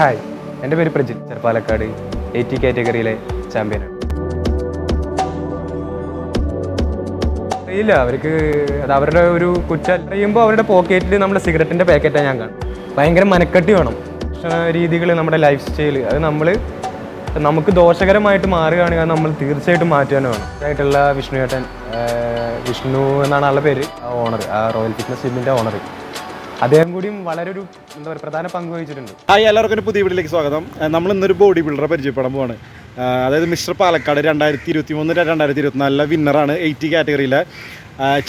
Hi എന്റെ പേര് Prajith ചെറുപ്പാലക്കാട് eighty കാറ്റഗറിയിലെ ചാമ്പ്യനാണ് അറിയില്ല അവർക്ക് അത് അവരുടെ ഒരു കുറ്റം. അറിയുമ്പോൾ അവരുടെ പോക്കറ്റിൽ നമ്മുടെ സിഗരറ്റിന്റെ പാക്കറ്റാണ് ഞാൻ കാണും. ഭയങ്കര മനക്കെട്ടി വേണം. ഭക്ഷണ രീതികൾ നമ്മുടെ ലൈഫ് സ്റ്റൈൽ അത് നമ്മൾ നമുക്ക് ദോഷകരമായിട്ട് മാറുകയാണെങ്കിൽ നമ്മൾ തീർച്ചയായിട്ടും മാറ്റാൻ വേണം. ആയിട്ടുള്ള വിഷ്ണു ഏട്ടൻ വിഷ്ണു എന്നാണ് ആളുടെ പേര് ആ ഓണർ ആ റോയൽ ഫിറ്റ്നസ് ജിമ്മിന്റെ ഓണർ അദ്ദേഹം കൂടിയും വളരെ ഒരു എന്താ പറയുക പ്രധാന പങ്ക് വഹിച്ചിട്ടുണ്ട്. ഹായ് എല്ലാവർക്കും ഒരു പുതിയ വീട്ടിലേക്ക് സ്വാഗതം. നമ്മൾ ഇന്നൊരു ബോഡി ബിൽഡറെ പരിചയപ്പെടാൻ പോവാണ്. അതായത് മിസ്റ്റർ പാലക്കാട് രണ്ടായിരത്തി ഇരുപത്തി മൂന്ന് രണ്ടായിരത്തി ഇരുപത്തിനാലിലെ വിന്നറാണ് എയ്റ്റി കാറ്റഗറിയിലെ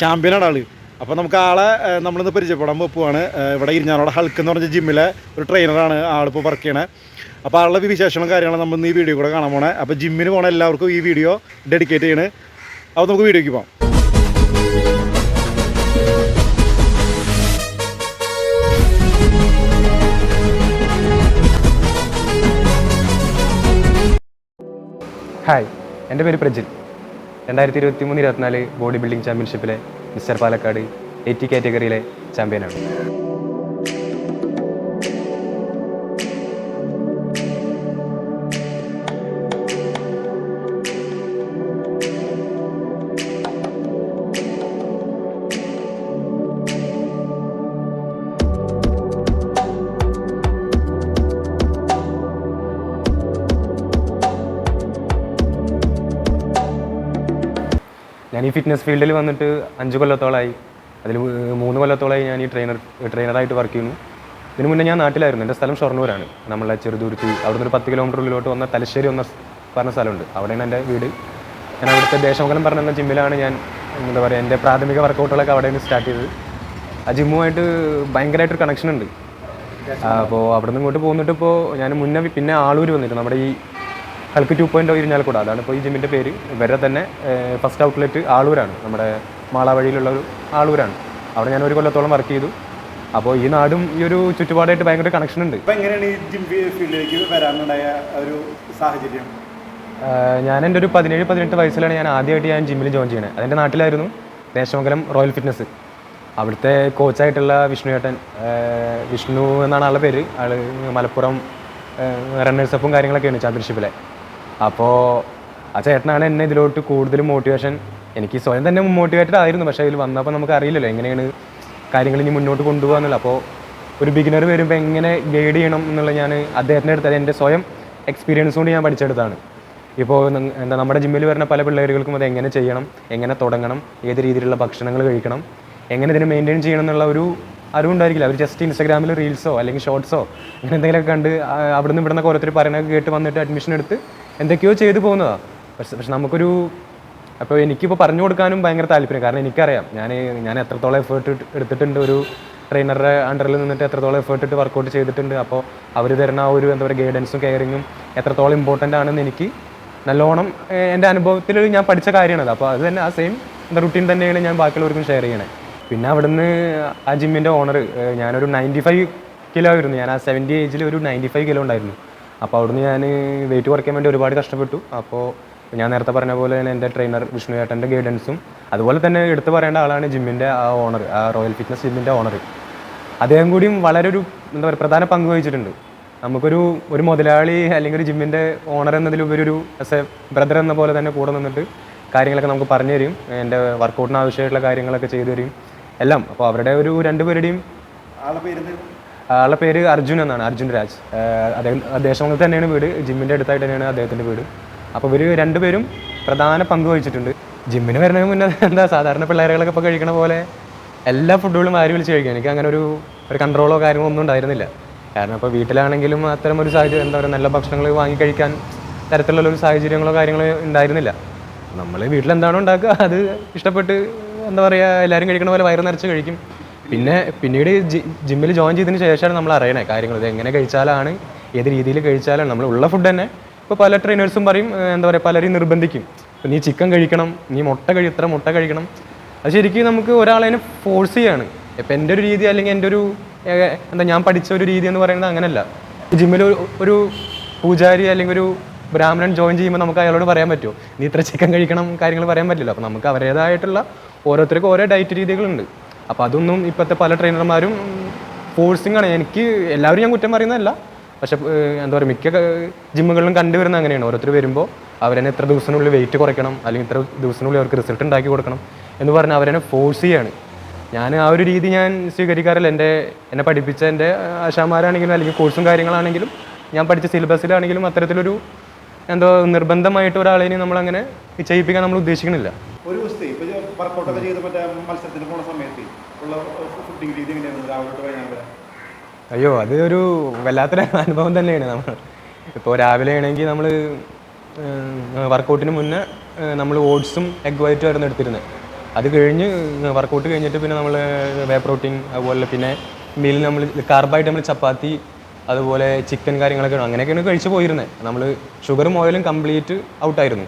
ചാമ്പ്യനാണ് ആൾ. അപ്പോൾ നമുക്ക് ആളെ നമ്മളിന്ന് പരിചയപ്പെടാൻ പോവാണ്. ഇവിടെ ഇരിഞ്ഞാറോടെ ഹൾക്ക് എന്ന് പറഞ്ഞ ജിമ്മിലെ ഒരു ട്രെയിനറാണ് ആളിപ്പോൾ വർക്ക് ചെയ്യണേ. അപ്പോൾ ആളുടെ വിശേഷങ്ങളും കാര്യങ്ങളും നമ്മൾ ഈ വീഡിയോ കൂടെ കാണാൻ പോണേ. അപ്പോൾ ജിമ്മിന് പോണ എല്ലാവർക്കും ഈ വീഡിയോ ഡെഡിക്കേറ്റ് ചെയ്യണേ. അപ്പോൾ നമുക്ക് വീഡിയോയ്ക്ക് പോകാം ഹായ് എന്റെ പേര് പ്രജിൽ. രണ്ടായിരത്തി ഇരുപത്തി മൂന്ന് ഇരുപത്തിനാല് ബോഡി ബിൽഡിംഗ് ചാമ്പ്യൻഷിപ്പിലെ മിസ്റ്റർ പാലക്കാട് എയ്റ്റി കാറ്റഗറിയിലെ ചാമ്പ്യനാണ് ഞാൻ ഈ ഫിറ്റ്നസ് ഫീൽഡിൽ വന്നിട്ട് അഞ്ച് കൊല്ലത്തോളമായി അതിൽ മൂന്ന് കൊല്ലത്തോളമായി ഞാൻ ഈ ട്രെയിനർ ട്രെയിനറായിട്ട് വർക്ക് ചെയ്യുന്നു. ഇതിനു മുന്നേ ഞാൻ നാട്ടിലായിരുന്നു. എന്റെ സ്ഥലം ഷൊർണൂരാണ്. നമ്മളെ ചെറുതുരുത്തി അവിടുന്ന് ഒരു പത്ത് കിലോമീറ്റർ ഉള്ളിലോട്ട് വന്ന തലശ്ശേരി എന്ന പറഞ്ഞ സ്ഥലമുണ്ട്. അവിടെയാണ് എന്റെ വീട്. ഞാൻ അവിടുത്തെ ദേശമംഗലം പറഞ്ഞ ജിമ്മിലാണ് ഞാൻ എന്താ പറയുക എന്റെ പ്രാഥമിക വർക്കൗട്ടുകളൊക്കെ അവിടെ നിന്ന് സ്റ്റാർട്ട് ചെയ്തത്. ആ ജിമ്മുമായിട്ട് ഭയങ്കരമായിട്ടൊരു കണക്ഷൻ ഉണ്ട്. അപ്പോൾ അവിടെ നിന്ന് ഇങ്ങോട്ട് പോന്നിട്ട് ഇപ്പോൾ ഞാൻ മുന്നേ പിന്നെ ആളൂർ വന്നിട്ട് നമ്മുടെ ഈ ഹൽക്ക് ടു പോയിന്റ് ഇരിഞ്ഞാലക്കൂട അതാണ് ഇപ്പോൾ ഈ ജിമ്മിന്റെ പേര്. വരെ തന്നെ ഫസ്റ്റ് ഔട്ട്ലെറ്റ് ആളൂരാണ്. നമ്മുടെ മാളാവഴിയിലുള്ള ഒരു ആളൂരാണ്. അവിടെ ഞാൻ ഒരു കൊല്ലത്തോളം വർക്ക് ചെയ്തു. അപ്പോൾ ഈ നാടും ഈ ഒരു ചുറ്റുപാടായിട്ട് ഭയങ്കര കണക്ഷൻ ഉണ്ട്. അപ്പോൾ എങ്ങനെയാണ് ഈ ജിം ഫീൽഡിലേക്ക് വരാനുണ്ടായ ഒരു സാഹചര്യം? ഞാൻ എന്റെ ഒരു പതിനേഴ് പതിനെട്ട് വയസ്സിലാണ് ഞാൻ ആദ്യമായിട്ട് ഞാൻ ജിമ്മിൽ ജോയിൻ ചെയ്യണത് അതെന്റെ നാട്ടിലായിരുന്നു. ദേശമംഗലം റോയൽ ഫിറ്റ്നസ് അവിടുത്തെ കോച്ചായിട്ടുള്ള വിഷ്ണു ഏട്ടൻ വിഷ്ണു എന്നാണ് ആളുടെ പേര്. ആൾ മലപ്പുറം റണ്ണേഴ്സപ്പും കാര്യങ്ങളൊക്കെയാണ് ചാമ്പ്യൻഷിപ്പിലെ. അപ്പോൾ ആ ചേട്ടനാണ് എന്നെ ഇതിലോട്ട് കൂടുതൽ മോട്ടിവേഷൻ എനിക്ക് സ്വയം തന്നെ മോട്ടിവേറ്റഡ് ആയിരുന്നു. പക്ഷേ ഇതിൽ വന്നപ്പോൾ നമുക്ക് അറിയില്ലല്ലോ എങ്ങനെയാണ് കാര്യങ്ങൾ ഇനി മുന്നോട്ട് കൊണ്ടുപോകാന്നുള്ള അപ്പോൾ ഒരു ബിഗിനർ വരുമ്പോൾ എങ്ങനെ ഗൈഡ് ചെയ്യണം എന്നുള്ള ഞാൻ അദ്ദേഹത്തിന്റെ അടുത്ത് എന്റെ സ്വയം എക്സ്പീരിയൻസ് കൊണ്ട് ഞാൻ പഠിച്ചെടുത്താണ് ഇപ്പോൾ എന്താ നമ്മുടെ ജിമ്മിൽ വരുന്ന പല പിള്ളേരുകൾക്കും അത് എങ്ങനെ ചെയ്യണം എങ്ങനെ തുടങ്ങണം ഏത് രീതിയിലുള്ള ഭക്ഷണങ്ങൾ കഴിക്കണം എങ്ങനെ ഇതിനെ മെയിന്റെയിൻ ചെയ്യണം എന്നുള്ള ഒരു അറിവുണ്ടായിരിക്കില്ല അവർ ജസ്റ്റ് ഇൻസ്റ്റാഗ്രാമിൽ റീൽസോ അല്ലെങ്കിൽ ഷോർട്സോ അങ്ങനെ എന്തെങ്കിലുമൊക്കെ കണ്ട് ആ, ഇവിടെ ഇവിടുന്ന് ഓരോരുത്തർ പറയണൊക്കെ കേട്ട് വന്നിട്ട് അഡ്മിഷൻ എടുത്ത് എന്തൊക്കെയോ ചെയ്തു പോകുന്നതാണ് പക്ഷെ പക്ഷെ നമുക്കൊരു അപ്പോൾ എനിക്കിപ്പോൾ പറഞ്ഞു കൊടുക്കാനും ഭയങ്കര താല്പര്യം. കാരണം എനിക്കറിയാം ഞാൻ ഞാൻ എത്രത്തോളം എഫേർട്ട് എടുത്തിട്ടുണ്ട് ഒരു ട്രെയിനറുടെ അണ്ടറിൽ നിന്നിട്ട് എത്രത്തോളം എഫേർട്ട് ഇട്ട് വർക്കൗട്ട് ചെയ്തിട്ടുണ്ട്. അപ്പോൾ അവർ തരുന്ന ആ ഒരു എന്താ പറയുക ഗൈഡൻസും കെയറിങ്ങും എത്രത്തോളം ഇമ്പോർട്ടന്റ് ആണെന്ന് എനിക്ക് നല്ലോണം എന്റെ അനുഭവത്തിൽ ഞാൻ പഠിച്ച കാര്യമാണത് അപ്പോൾ അത് തന്നെ ആ സെയിം റുട്ടീൻ തന്നെയാണ് ഞാൻ ബാക്കിയുള്ളവർക്കും ഷെയർ ചെയ്യണേ. പിന്നെ അവിടുന്ന് ആ ജിമ്മിന്റെ ഓണർ ഞാനൊരു നയന്റി ഫൈവ് കിലോ ആയിരുന്നു. ഞാൻ ആ സെവന്റി ഏജിൽ ഒരു നയന്റി ഫൈവ് കിലോ ഉണ്ടായിരുന്നു. അപ്പോൾ അവിടുന്ന് ഞാൻ വെയിറ്റ് കുറയ്ക്കാൻ വേണ്ടി ഒരുപാട് കഷ്ടപ്പെട്ടു. അപ്പോൾ ഞാൻ നേരത്തെ പറഞ്ഞ പോലെ തന്നെ എന്റെ ട്രെയിനർ വിഷ്ണു ഏട്ടന്റെ ഗൈഡൻസും അതുപോലെ തന്നെ എടുത്തു പറയേണ്ട ആളാണ് ജിമ്മിന്റെ ആ ഓണർ ആ റോയൽ ഫിറ്റ്നസ് ജിമ്മിന്റെ ഓണർ അദ്ദേഹം കൂടിയും വളരെ ഒരു എന്താ പറയുക പ്രധാന പങ്ക് വഹിച്ചിട്ടുണ്ട്. നമുക്കൊരു ഒരു മുതലാളി അല്ലെങ്കിൽ ഒരു ജിമ്മിന്റെ ഓണർ എന്നതിലുപരി ഒരു ആസ് എ ബ്രദർ എന്ന പോലെ തന്നെ കൂടെ നിന്നിട്ട് കാര്യങ്ങളൊക്കെ നമുക്ക് പറഞ്ഞു തരും. എന്റെ വർക്കൗട്ടിന് ആവശ്യമായിട്ടുള്ള കാര്യങ്ങളൊക്കെ ചെയ്തു തരും. എല്ലാം. അപ്പോൾ അവരുടെ ഒരു രണ്ടുപേരുടെയും ആളുടെ പേര് ആളുടെ പേര് അർജുൻ എന്നാണ് അർജുൻ രാജ്. അദ്ദേഹം അദ്ദേഹം ദേശമംഗലത്ത് തന്നെയാണ് വീട് ജിമ്മിന്റെ അടുത്തായിട്ട് തന്നെയാണ് അദ്ദേഹത്തിന്റെ വീട്. അപ്പോൾ ഇവർ രണ്ടുപേരും പ്രധാന പങ്ക് വഹിച്ചിട്ടുണ്ട്. ജിമ്മിന് വരുന്നതിന് മുന്നേ എന്താ സാധാരണ പിള്ളേരുകളൊക്കെ ഇപ്പോൾ കഴിക്കണ പോലെ എല്ലാ ഫുഡുകളും ആര് വിളിച്ച് കഴിക്കാം? എനിക്ക് അങ്ങനെ ഒരു ഒരു കൺട്രോളോ കാര്യങ്ങളോ ഒന്നും ഉണ്ടായിരുന്നില്ല. കാരണം ഇപ്പോൾ വീട്ടിലാണെങ്കിലും അത്തരം ഒരു സാഹചര്യം എന്താ പറയുക നല്ല ഭക്ഷണങ്ങൾ വാങ്ങി കഴിക്കാൻ തരത്തിലുള്ള ഒരു സാഹചര്യങ്ങളോ കാര്യങ്ങളോ ഉണ്ടായിരുന്നില്ല. നമ്മൾ വീട്ടിലെന്താണോ ഉണ്ടാക്കുക അത് ഇഷ്ടപ്പെട്ട് എന്താ പറയുക എല്ലാവരും കഴിക്കണ പോലെ വയറ് നിറച്ച് കഴിക്കും. പിന്നെ പിന്നീട് ജിമ്മിൽ ജോയിൻ ചെയ്തതിന് ശേഷമാണ് നമ്മൾ അറിയണേ കാര്യങ്ങൾ. ഇത് എങ്ങനെ കഴിച്ചാലാണ് ഏത് രീതിയിൽ കഴിച്ചാലാണ് നമ്മൾ ഉള്ള ഫുഡ് തന്നെ. ഇപ്പോൾ പല ട്രെയിനേഴ്സും പറയും എന്താ പറയുക പലരെയും നിർബന്ധിക്കും. നീ ചിക്കൻ കഴിക്കണം നീ മുട്ട കഴി ഇത്ര മുട്ട കഴിക്കണം. അത് ശരിക്കും നമുക്ക് ഒരാളതിനെ ഫോഴ്സ് ചെയ്യാണ്. ഇപ്പം എന്റെ ഒരു രീതി അല്ലെങ്കിൽ എന്റെ ഒരു എന്താ ഞാൻ പഠിച്ച ഒരു രീതി എന്ന് പറയുന്നത് അങ്ങനെയല്ല ജിമ്മിൽ ഒരു പൂജാരി അല്ലെങ്കിൽ ഒരു ബ്രാഹ്മണൻ ജോയിൻ ചെയ്യുമ്പോൾ നമുക്ക് അയാളോട് പറയാൻ പറ്റുമോ? നീ ഇത്ര ചിക്കൻ കഴിക്കണം കാര്യങ്ങൾ പറയാൻ പറ്റില്ല. അപ്പോൾ നമുക്ക് അവരുടേതായിട്ടുള്ള ഓരോരുത്തർക്കും ഓരോ ഡയറ്റ് രീതികളുണ്ട്. അപ്പോൾ അതൊന്നും ഇപ്പോഴത്തെ പല ട്രെയിനർമാരും ഫോഴ്സിങ് ആണ്. എനിക്ക് എല്ലാവരും ഞാൻ കുറ്റം പറയുന്നതല്ല. പക്ഷെ എന്താ പറയുക മിക്ക ജിമ്മുകളിലും കണ്ടുവരുന്ന അങ്ങനെയാണ്. ഓരോരുത്തർ വരുമ്പോൾ അവരെന്നെ ഇത്ര ദിവസത്തിനുള്ളിൽ വെയിറ്റ് കുറയ്ക്കണം അല്ലെങ്കിൽ ഇത്ര ദിവസത്തിനുള്ളിൽ അവർക്ക് റിസൾട്ട് ഉണ്ടാക്കി കൊടുക്കണം എന്ന് പറഞ്ഞ് അവരെന്നെ ഫോഴ്സ് ചെയ്യാണ്. ഞാൻ ആ ഒരു രീതി ഞാൻ സ്വീകരിക്കാറില്ല. എന്റെ എന്നെ പഠിപ്പിച്ച എന്റെ ആശാമാരാണെങ്കിലും അല്ലെങ്കിൽ കോഴ്സും കാര്യങ്ങളാണെങ്കിലും ഞാൻ പഠിച്ച സിലബസിലാണെങ്കിലും അത്തരത്തിലൊരു എന്തോ നിർബന്ധമായിട്ട് ഒരാളിനെ നമ്മൾ അങ്ങനെ ചെയ്യിപ്പിക്കാൻ നമ്മൾ ഉദ്ദേശിക്കുന്നില്ല ഒരു ദിവസത്തെ ഇപ്പോൾ വർക്കൗട്ടൊക്കെ ചെയ്ത് മറ്റേ മത്സരത്തിന് പോണ സമയത്ത് ഉള്ള ഫുഡിങ് രീതി എങ്ങനെയാണ് രാവിലെ തൊട്ട് വൈകുന്നേരം വരെ. അയ്യോ അത് ഒരു വല്ലാത്തൊരു അനുഭവം തന്നെയാണ് നമ്മൾ ഇപ്പോൾ രാവിലെ ആണെങ്കിൽ നമ്മൾ വർക്കൗട്ടിന് മുന്നേ നമ്മൾ ഓട്സും എഗ് വൈറ്റും ആയിരുന്നു എടുത്തിരുന്നത്. അത് കഴിഞ്ഞ് വർക്കൗട്ട് കഴിഞ്ഞിട്ട് പിന്നെ നമ്മൾ വേ പ്രോട്ടീൻ അതുപോലെ പിന്നെ മീൽ നമ്മൾ കാർബായിട്ട് നമ്മൾ ചപ്പാത്തി അതുപോലെ ചിക്കൻ കാര്യങ്ങളൊക്കെ അങ്ങനെയൊക്കെയാണ് കഴിച്ചു പോയിരുന്നത് നമ്മൾ ഷുഗറും ഓയിലും കംപ്ലീറ്റ് ഔട്ടായിരുന്നു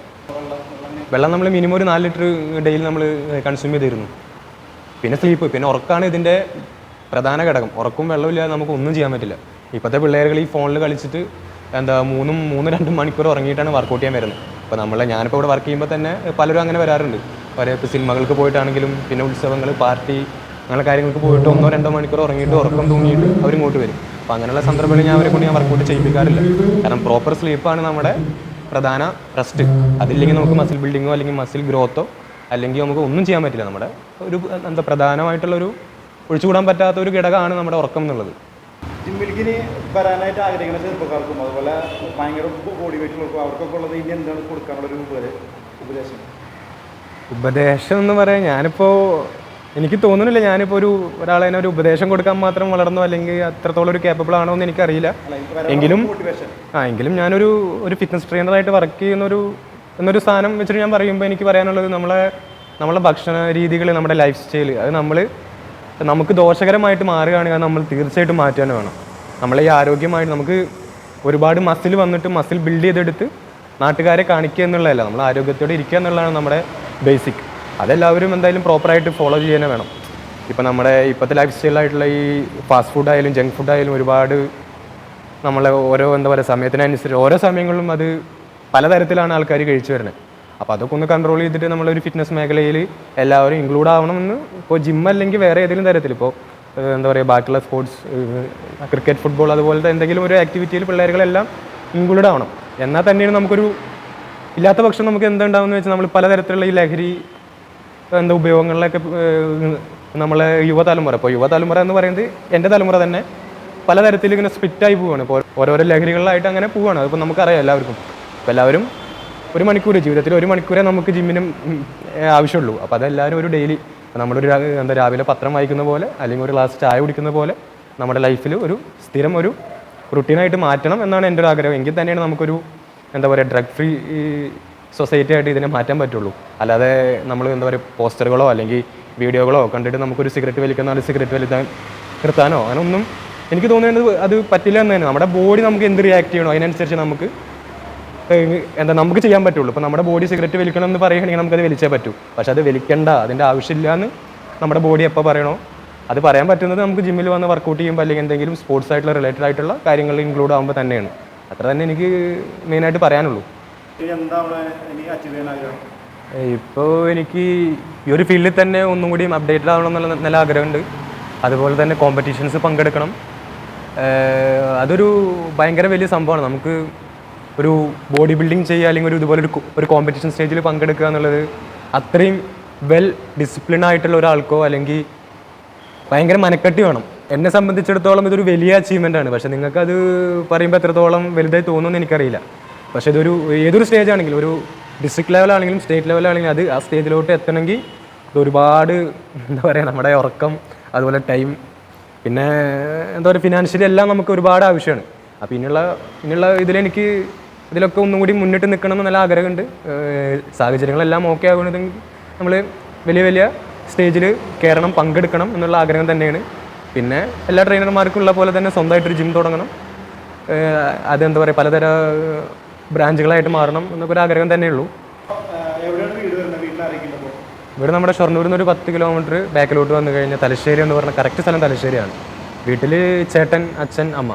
വെള്ളം നമ്മൾ മിനിമം ഒരു നാല് ലിറ്റർ ഡെയിലി നമ്മൾ കൺസ്യൂം ചെയ്തിരുന്നു. പിന്നെ സ്ലീപ്പ് പിന്നെ ഉറക്കമാണ് ഇതിന്റെ പ്രധാന ഘടകം. ഉറക്കും വെള്ളമില്ലാതെ നമുക്ക് ഒന്നും ചെയ്യാൻ പറ്റില്ല. ഇപ്പോഴത്തെ പിള്ളേരുകൾ ഈ ഫോണിൽ കളിച്ചിട്ട് എന്താ മൂന്നും മൂന്ന് രണ്ടും മണിക്കൂർ ഉറങ്ങിയിട്ടാണ് വർക്കൗട്ട് ചെയ്യാൻ വരുന്നത് അപ്പോൾ നമ്മൾ ഞാനിപ്പോൾ ഇവിടെ വർക്ക് ചെയ്യുമ്പോൾ തന്നെ പലരും അങ്ങനെ വരാറുണ്ട്. പല ഇപ്പോൾ സിനിമകൾക്ക് പോയിട്ടാണെങ്കിലും പിന്നെ ഉത്സവങ്ങൾ പാർട്ടി അങ്ങനെ കാര്യങ്ങൾക്ക് പോയിട്ട് ഒന്നോ രണ്ടോ മണിക്കൂർ ഉറങ്ങിയിട്ട് ഉറക്കം തൂങ്ങിയിട്ട് അവർ ഇങ്ങോട്ട് വരും. അപ്പോൾ അങ്ങനെയുള്ള സന്ദർഭങ്ങളിൽ ഞാൻ അവരെ കൊണ്ട് ഞാൻ വർക്കൗട്ട് ചെയ്യിപ്പിക്കാറില്ല. കാരണം പ്രോപ്പർ സ്ലീപ്പാണ് നമ്മുടെ പ്രധാന റെസ്റ്റ് അതില്ലെങ്കിൽ നമുക്ക് മസിൽ ബിൽഡിങ്ങോ അല്ലെങ്കിൽ മസിൽ ഗ്രോത്തോ അല്ലെങ്കിൽ നമുക്ക് ഒന്നും ചെയ്യാൻ പറ്റില്ല. നമ്മുടെ ഒരു എന്താ പ്രധാനമായിട്ടുള്ളൊരു ഒഴിച്ചുകൂടാൻ പറ്റാത്ത ഒരു ഘടകമാണ് നമ്മുടെ ഉറക്കം എന്നുള്ളത്. ജിമ്മിലേക്ക് വരാനായിട്ട് ആഗ്രഹിക്കുന്ന ചെറുപ്പക്കാർക്കും അതുപോലെ ഭയങ്കര ബോഡി അവർക്കൊക്കെ ഉള്ളത് ഇനി എന്താണ് കൊടുക്കാനുള്ള ഒരു ഉപദേ- ഉപദേശം? ഉപദേശം എന്ന് പറയാൻ ഞാനിപ്പോൾ എനിക്ക് തോന്നുന്നില്ല ഞാനിപ്പോൾ ഒരു ഒരാളെ ഒരു ഉപദേശം കൊടുക്കാൻ മാത്രം വളർന്നോ അല്ലെങ്കിൽ അത്രത്തോളം ഒരു കേപ്പബിൾ ആണോ എന്ന് എനിക്കറിയില്ല. എങ്കിലും ആ എങ്കിലും ഞാനൊരു ഒരു ഫിറ്റ്നസ് ട്രെയിനറായിട്ട് വർക്ക് ചെയ്യുന്നൊരു എന്നൊരു സ്ഥാനം വെച്ചിട്ട് ഞാൻ പറയുമ്പോൾ എനിക്ക് പറയാനുള്ളത് നമ്മളെ നമ്മളെ ഭക്ഷണ രീതികൾ നമ്മുടെ ലൈഫ് സ്റ്റൈൽ അത് നമ്മൾ നമുക്ക് ദോഷകരമായിട്ട് മാറുകയാണെങ്കിൽ നമ്മൾ തീർച്ചയായിട്ടും മാറ്റാൻ വേണം. നമ്മളെ ഈ ആരോഗ്യമായിട്ട് നമുക്ക് ഒരുപാട് മസിൽ വന്നിട്ട് മസിൽ ബിൽഡ് ചെയ്തെടുത്ത് നാട്ടുകാരെ കാണിക്കുക എന്നുള്ളതല്ല. നമ്മൾ ആരോഗ്യത്തോടെ ഇരിക്കുക എന്നുള്ളതാണ് നമ്മുടെ ബേസിക് അതെല്ലാവരും എന്തായാലും പ്രോപ്പറായിട്ട് ഫോളോ ചെയ്യാനേ വേണം. ഇപ്പം നമ്മുടെ ഇപ്പോഴത്തെ ലൈഫ് സ്റ്റൈലായിട്ടുള്ള ഈ ഫാസ്റ്റ് ഫുഡ് ആയാലും ജങ്ക് ഫുഡ് ആയാലും ഒരുപാട് നമ്മളെ ഓരോ എന്താ പറയുക സമയത്തിനനുസരിച്ച് ഓരോ സമയങ്ങളിലും അത് പലതരത്തിലാണ് ആൾക്കാർ കഴിച്ചു വരുന്നത്. അപ്പോൾ അതൊക്കെ ഒന്ന് കൺട്രോൾ ചെയ്തിട്ട് നമ്മളൊരു ഫിറ്റ്നസ് മേഖലയിൽ എല്ലാവരും ഇൻക്ലൂഡ് ആവണമെന്ന് ഇപ്പോൾ ജിം അല്ലെങ്കിൽ വേറെ ഏതെങ്കിലും തരത്തിൽ ഇപ്പോൾ എന്താ പറയുക ബാക്കിയുള്ള സ്പോർട്സ് ക്രിക്കറ്റ് ഫുട്ബോൾ അതുപോലത്തെ എന്തെങ്കിലും ഒരു ആക്ടിവിറ്റിയിൽ പിള്ളേരുകളെല്ലാം ഇൻക്ലൂഡ് ആവണം. എന്നാൽ തന്നെയാണ് നമുക്കൊരു ഇല്ലാത്ത പക്ഷം നമുക്ക് എന്തുണ്ടാവുമെന്ന് വെച്ചാൽ നമ്മൾ പലതരത്തിലുള്ള ഈ ലഹരി എന്താ ഉപയോഗങ്ങളിലൊക്കെ നമ്മളെ യുവതലമുറ. ഇപ്പോൾ യുവതലമുറ എന്ന് പറയുന്നത് എന്റെ തലമുറ തന്നെ പലതരത്തിൽ ഇങ്ങനെ സ്പിറ്റായി പോവുകയാണ് ഇപ്പോൾ ഓരോരോ ലഹരികളിലായിട്ട് അങ്ങനെ പോവുകയാണ് അതിപ്പോൾ നമുക്കറിയാം എല്ലാവർക്കും. അപ്പോൾ എല്ലാവരും ഒരു മണിക്കൂർ ജീവിതത്തിൽ ഒരു മണിക്കൂറേ നമുക്ക് ജിമ്മിനും ആവശ്യമുള്ളൂ. അപ്പോൾ അതെല്ലാവരും ഒരു ഡെയിലി നമ്മളൊരു എന്താ രാവിലെ പത്രം വായിക്കുന്ന പോലെ അല്ലെങ്കിൽ ഒരു ഗ്ലാസ് ചായ കുടിക്കുന്ന പോലെ നമ്മുടെ ലൈഫിൽ ഒരു സ്ഥിരം ഒരു റുട്ടീനായിട്ട് മാറ്റണം എന്നാണ് എന്റെ ഒരു ആഗ്രഹം. എങ്കിൽ തന്നെയാണ് നമുക്കൊരു എന്താ പറയുക ഡ്രഗ് ഫ്രീ സൊസൈറ്റി ആയിട്ട് ഇതിനെ മാറ്റാൻ പറ്റുള്ളൂ. അല്ലാതെ നമ്മൾ എന്താ പറയുക പോസ്റ്ററുകളോ അല്ലെങ്കിൽ വീഡിയോകളോ കണ്ടിട്ട് നമുക്കൊരു സിഗരറ്റ് വലിക്കുന്ന ആൾ സിഗരറ്റ് വലിക്കാൻ നിർത്താനോ? അങ്ങനെ ഒന്നും എനിക്ക് തോന്നുന്നത് അത് പറ്റില്ല എന്ന് തന്നെ നമ്മുടെ ബോഡി നമുക്ക് എന്ത് റിയാക്ട് ചെയ്യണോ അതിനനുസരിച്ച് നമുക്ക് എന്താ നമുക്ക് ചെയ്യാൻ പറ്റുള്ളൂ. ഇപ്പോൾ നമ്മുടെ ബോഡി സിഗരറ്റ് വലിക്കണം എന്ന് പറയുകയാണെങ്കിൽ നമുക്കത് വലിച്ചേ പറ്റൂ. പക്ഷെ അത് വലിക്കണ്ട. അതിന്റെ ആവശ്യമില്ല എന്ന് നമ്മുടെ ബോഡി എപ്പോൾ പറയണോ? അത് പറയാൻ പറ്റുന്നത് നമുക്ക് ജിമ്മിൽ വന്ന് വർക്കൗട്ട് ചെയ്യുമ്പോൾ അല്ലെങ്കിൽ എന്തെങ്കിലും സ്പോർട്സ് ആയിട്ടുള്ള റിലേറ്റഡ് ആയിട്ടുള്ള കാര്യങ്ങൾ ഇൻക്ലൂഡ് ആകുമ്പോൾ തന്നെയാണ്. അത്ര തന്നെ എനിക്ക് മെയിനായിട്ട് പറയാനുള്ളൂ. ഇപ്പോൾ എനിക്ക് ഈ ഒരു ഫീൽഡിൽ തന്നെ ഒന്നും കൂടി അപ്ഡേറ്റഡ് ആവണം എന്നുള്ള നല്ല ആഗ്രഹമുണ്ട്. അതുപോലെ തന്നെ കോമ്പറ്റീഷൻസ് പങ്കെടുക്കണം. അതൊരു ഭയങ്കര വലിയ സംഭവമാണ്. നമുക്ക് ഒരു ബോഡി ബിൽഡിങ് ചെയ്യുക അല്ലെങ്കിൽ ഒരു ഇതുപോലെ ഒരു കോമ്പറ്റീഷൻ സ്റ്റേജിൽ പങ്കെടുക്കുക എന്നുള്ളത് അത്രയും വെൽ ഡിസിപ്ലിൻ ആയിട്ടുള്ള ഒരാൾക്കോ അല്ലെങ്കിൽ ഭയങ്കര മനക്കെട്ടി വേണം. എന്നെ സംബന്ധിച്ചിടത്തോളം ഇതൊരു വലിയ അച്ചീവ്മെന്റ് ആണ്. പക്ഷേ നിങ്ങൾക്കത് പറയുമ്പോൾ എത്രത്തോളം വലുതായി തോന്നുമെന്ന് എനിക്കറിയില്ല. പക്ഷെ ഇതൊരു ഏതൊരു സ്റ്റേജ് ആണെങ്കിലും ഒരു ഡിസ്ട്രിക്ട് ലെവലാണെങ്കിലും സ്റ്റേറ്റ് ലെവലാണെങ്കിലും അത് ആ സ്റ്റേജിലോട്ട് എത്തണമെങ്കിൽ ഒരുപാട് എന്താ പറയുക നമ്മുടെ ഉറക്കം അതുപോലെ ടൈം പിന്നെ എന്താ പറയുക ഫിനാൻഷ്യലി എല്ലാം നമുക്ക് ഒരുപാട് ആവശ്യമാണ്. അപ്പോൾ ഇനിയുള്ള ഇനിയുള്ള ഇതിലെനിക്ക് ഇതിലൊക്കെ ഒന്നും കൂടി മുന്നിട്ട് നിൽക്കണം എന്ന് നല്ല ആഗ്രഹമുണ്ട്. സാഹചര്യങ്ങളെല്ലാം ഓക്കെ ആകുന്നതെങ്കിൽ നമ്മൾ വലിയ വലിയ സ്റ്റേജിൽ കയറണം പങ്കെടുക്കണം എന്നുള്ള ആഗ്രഹം തന്നെയാണ്. പിന്നെ എല്ലാ ട്രെയിനർമാർക്കും ഉള്ള പോലെ തന്നെ സ്വന്തമായിട്ടൊരു ജിം തുടങ്ങണം. അതെന്താ പറയുക പലതര ബ്രാഞ്ചുകളായിട്ട് മാറണം എന്നൊക്കെ ഒരു ആഗ്രഹം തന്നെയുള്ളൂ. ഇവിടെ നമ്മുടെ ഷൊർണൂരിൽ നിന്ന് ഒരു പത്ത് കിലോമീറ്റർ ബാക്കിലോട്ട് വന്നു കഴിഞ്ഞാൽ തലശ്ശേരി എന്ന് പറഞ്ഞ കറക്റ്റ് സ്ഥലം തലശ്ശേരിയാണ്. വീട്ടിൽ ചേട്ടൻ അച്ഛൻ അമ്മ.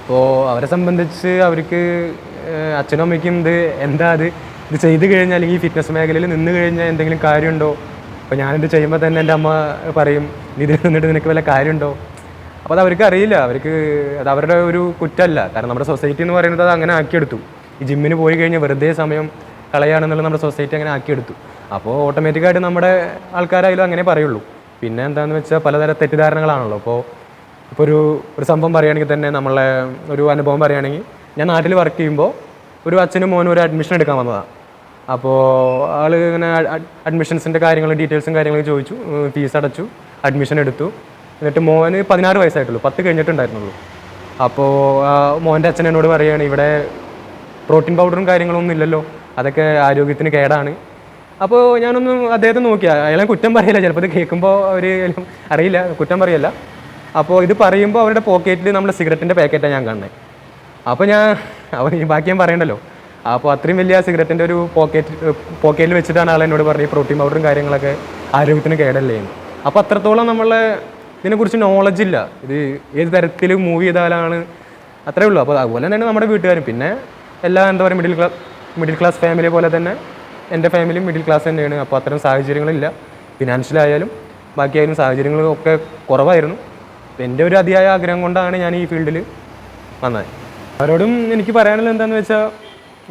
അപ്പോൾ അവരെ സംബന്ധിച്ച് അവർക്ക് അച്ഛനും അമ്മയ്ക്കും ഇത് എന്താ അത്? ഇത് ചെയ്ത് കഴിഞ്ഞാൽ അല്ലെങ്കിൽ ഈ ഫിറ്റ്നസ് മേഖലയിൽ നിന്ന് കഴിഞ്ഞാൽ എന്തെങ്കിലും കാര്യമുണ്ടോ? അപ്പോൾ ഞാനിത് ചെയ്യുമ്പോൾ തന്നെ എന്റെ അമ്മ പറയും "നീ ഇതിൽ നിന്നിട്ട് നിനക്ക് വല്ല കാര്യമുണ്ടോ? അപ്പോൾ അത് അവർക്ക് അറിയില്ല. അവർക്ക് അത് അവരുടെ ഒരു കുറ്റമല്ല. കാരണം നമ്മുടെ സൊസൈറ്റി എന്ന് പറയുന്നത് അത് അങ്ങനെ ആക്കിയെടുത്തു. ഈ ജിമ്മിന് പോയി കഴിഞ്ഞാൽ വെറുതെ സമയം കളയാണെന്നുള്ള നമ്മുടെ സൊസൈറ്റി അങ്ങനെ ആക്കിയെടുത്തു. അപ്പോൾ ഓട്ടോമാറ്റിക്കായിട്ട് നമ്മുടെ ആൾക്കാരായാലും അങ്ങനെ പറയുള്ളൂ. പിന്നെ എന്താണെന്ന് വെച്ചാൽ പലതരം തെറ്റിദ്ധാരണകളാണല്ലോ. അപ്പോൾ ഇപ്പോൾ ഒരു ഒരു സംഭവം പറയുകയാണെങ്കിൽ തന്നെ നമ്മളെ ഒരു അനുഭവം പറയുകയാണെങ്കിൽ ഞാൻ നാട്ടിൽ വർക്ക് ചെയ്യുമ്പോൾ ഒരു അച്ഛനും മോനും ഒരു അഡ്മിഷൻ എടുക്കാൻ വന്നതാണ്. അപ്പോൾ ആൾ ഇങ്ങനെ അഡ്മിഷൻസിന്റെ കാര്യങ്ങളും ഡീറ്റെയിൽസും കാര്യങ്ങളും ചോദിച്ചു. ഫീസ് അടച്ചു. അഡ്മിഷൻ എടുത്തു. എന്നിട്ട് മോന് പതിനാറ് വയസ്സായിട്ടുള്ളൂ. പത്ത് കഴിഞ്ഞിട്ടുണ്ടായിരുന്നുള്ളൂ. അപ്പോൾ മോന്റെ അച്ഛൻ എന്നോട് പറയുകയാണ് ഇവിടെ പ്രോട്ടീൻ പൗഡറും കാര്യങ്ങളൊന്നും ഇല്ലല്ലോ. അതൊക്കെ ആരോഗ്യത്തിന് കേടാണ്. അപ്പോൾ ഞാനൊന്ന് അദ്ദേഹത്തെ നോക്കി. അയാളെ കുറ്റം പറയില്ല. ചിലപ്പോൾ ഇത് കേൾക്കുമ്പോൾ അവർ അറിയില്ല. കുറ്റം പറയല്ല. അപ്പോൾ ഇത് പറയുമ്പോൾ അവരുടെ പോക്കറ്റിൽ നമ്മുടെ സിഗരറ്റിന്റെ പാക്കറ്റാണ് ഞാൻ കാണുന്നത് അപ്പോൾ ഞാൻ അവൻ ഈ ബാക്കി ഞാൻ പറയണ്ടല്ലോ. അപ്പോൾ അത്രയും വലിയ സിഗരറ്റിന്റെ ഒരു പോക്കറ്റ് പോക്കറ്റിൽ വെച്ചിട്ടാണ് ആൾ എന്നോട് പറഞ്ഞത് പ്രോട്ടീൻ പൗഡറും കാര്യങ്ങളൊക്കെ ആരോഗ്യത്തിന് കേടല്ലേ എന്ന്. അപ്പോൾ അത്രത്തോളം നമ്മളെ ഇതിനെക്കുറിച്ച് നോളജ് ഇല്ല. ഇത് ഏത് തരത്തിൽ മൂവ് ചെയ്താലാണ് അത്രേ ഉള്ളൂ. അപ്പോൾ അതുപോലെ തന്നെ നമ്മുടെ വീട്ടുകാരും. പിന്നെ എല്ലാ എന്താ പറയുക middle class middle class family പോലെ തന്നെ എന്റെ ഫാമിലി മിഡിൽ ക്ലാസ് തന്നെയാണ്. അപ്പോൾ അത്തരം സാഹചര്യങ്ങളില്ല. ഫിനാൻഷ്യലായാലും ബാക്കിയായാലും സാഹചര്യങ്ങളും ഒക്കെ കുറവായിരുന്നു. എന്റെ ഒരു അതിയായ ആഗ്രഹം കൊണ്ടാണ് ഞാൻ ഈ ഫീൽഡിൽ വന്നത്. അവരോടും എനിക്ക് പറയാനുള്ളത് എന്താണെന്ന് വെച്ചാൽ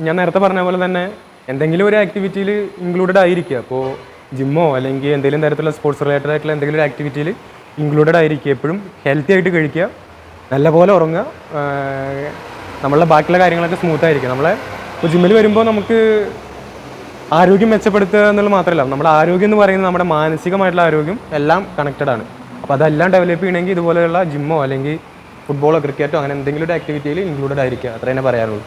ഞാൻ നേരത്തെ പറഞ്ഞ പോലെ തന്നെ എന്തെങ്കിലും ഒരു ആക്ടിവിറ്റിയിൽ ഇൻക്ലൂഡഡ് ആയിരിക്കുക. അപ്പോൾ ജിമ്മോ അല്ലെങ്കിൽ എന്തെങ്കിലും തരത്തിലുള്ള സ്പോർട്സ് റിലേറ്റഡ് ആയിട്ടുള്ള എന്തെങ്കിലും ഒരു ആക്ടിവിറ്റിയിൽ ഇൻക്ലൂഡഡ് ആയിരിക്കുക എപ്പോഴും. ഹെൽത്തി ആയിട്ട് കഴിക്കുക. നല്ലപോലെ ഉറങ്ങുക. നമ്മളുടെ ബാക്കിയുള്ള കാര്യങ്ങളൊക്കെ സ്മൂത്ത് ആയിരിക്കും നമ്മളെ ഇപ്പോൾ ജിമ്മിൽ വരുമ്പോൾ നമുക്ക് ആരോഗ്യം മെച്ചപ്പെടുത്തുക എന്നുള്ളത് മാത്രമല്ല നമ്മുടെ ആരോഗ്യം എന്ന് പറയുന്നത് നമ്മുടെ മാനസികമായിട്ടുള്ള ആരോഗ്യം എല്ലാം കണക്റ്റഡ് ആണ്. അപ്പോൾ അതെല്ലാം ഡെവലപ്പ് ചെയ്യണമെങ്കിൽ ഇതുപോലെയുള്ള ജിമ്മോ അല്ലെങ്കിൽ ഫുട്ബോളോ ക്രിക്കറ്റോ അങ്ങനെ എന്തെങ്കിലും ഒരു ആക്ടിവിറ്റിയിൽ ഇൻക്ലൂഡഡ് ആയിരിക്കുക. അത്ര തന്നെ പറയാറുള്ളൂ